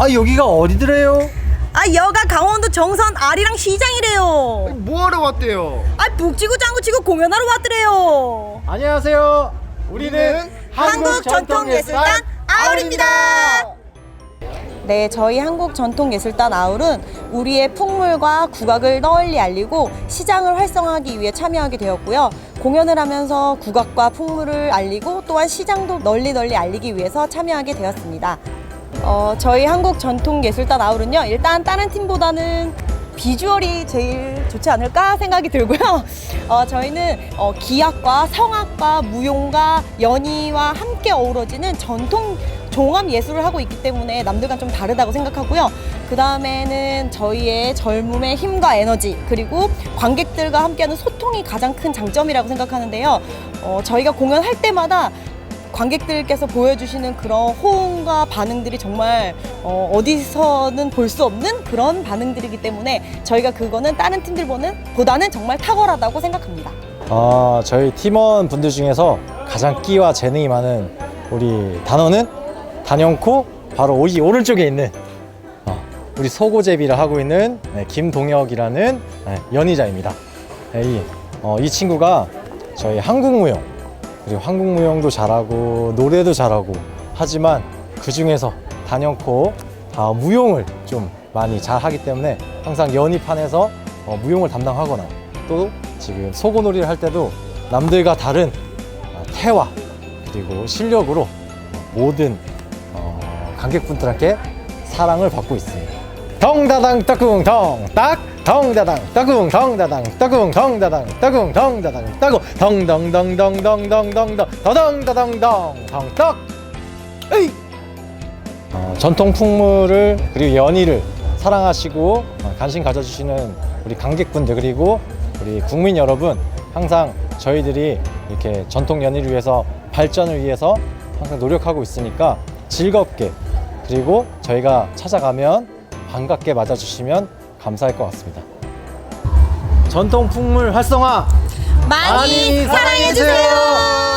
아 여기가 어디더래요? 아 여가 강원도 정선 아리랑 시장이래요. 뭐하러 왔대요? 아 북치고 장구치고 공연하러 왔더래요. 안녕하세요. 우리는 한국 전통예술단 아울입니다. 네, 저희 한국전통예술단 아울은 우리의 풍물과 국악을 널리 알리고 시장을 활성화하기 위해 참여하게 되었고요. 공연을 하면서 국악과 풍물을 알리고 또한 시장도 널리 널리 알리기 위해서 참여하게 되었습니다. 어, 저희 한국 전통예술단 아울은요, 일단 다른 팀보다는 비주얼이 제일 좋지 않을까 생각이 들고요. 어, 저희는 어, 기악과 성악과 무용과 연희와 함께 어우러지는 전통 종합 예술을 하고 있기 때문에 남들과 좀 다르다고 생각하고요. 그 다음에는 저희의 젊음의 힘과 에너지 그리고 관객들과 함께하는 소통이 가장 큰 장점이라고 생각하는데요. 어, 저희가 공연할 때마다 관객들께서 보여주시는 그런 호응과 반응들이 정말 어, 어디서는 볼 수 없는 그런 반응들이기 때문에 저희가 그거는 다른 팀들보는 보다는 정말 탁월하다고 생각합니다. 어, 저희 팀원 분들 중에서 가장 끼와 재능이 많은 우리 단원은 단연코 바로 이 오른쪽에 있는 어, 우리 소고제비를 하고 있는 네, 김동혁이라는 네, 연희자입니다. 네, 이, 어, 이 친구가 저희 한국무용 그리고 한국무용도 잘하고 노래도 잘하고 하지만 그 중에서 단연코 아, 무용을 좀 많이 잘하기 때문에 항상 연희판에서 어, 무용을 담당하거나 또 지금 소고놀이를 할 때도 남들과 다른 어, 태화 그리고 실력으로 모든 어, 관객분들께 사랑을 받고 있습니다. 덩다당 따궁 덩딱. 덩다당 따궁 덩다당 따궁 덩다당 따궁 덩다당 따궁 덩덩덩덩덩덩덩덩. 더덩다당덩 덩떡. 에이! 어, 전통 풍물을 그리고 연희를 사랑하시고 어, 관심 가져주시는 우리 관객분들 그리고 우리 국민 여러분 항상 저희들이 이렇게 전통 연희를 위해서 발전을 위해서 항상 노력하고 있으니까 즐겁게 그리고 저희가 찾아가면 반갑게 맞아주시면 감사할 것 같습니다. 전통 풍물 활성화 많이 사랑해주세요.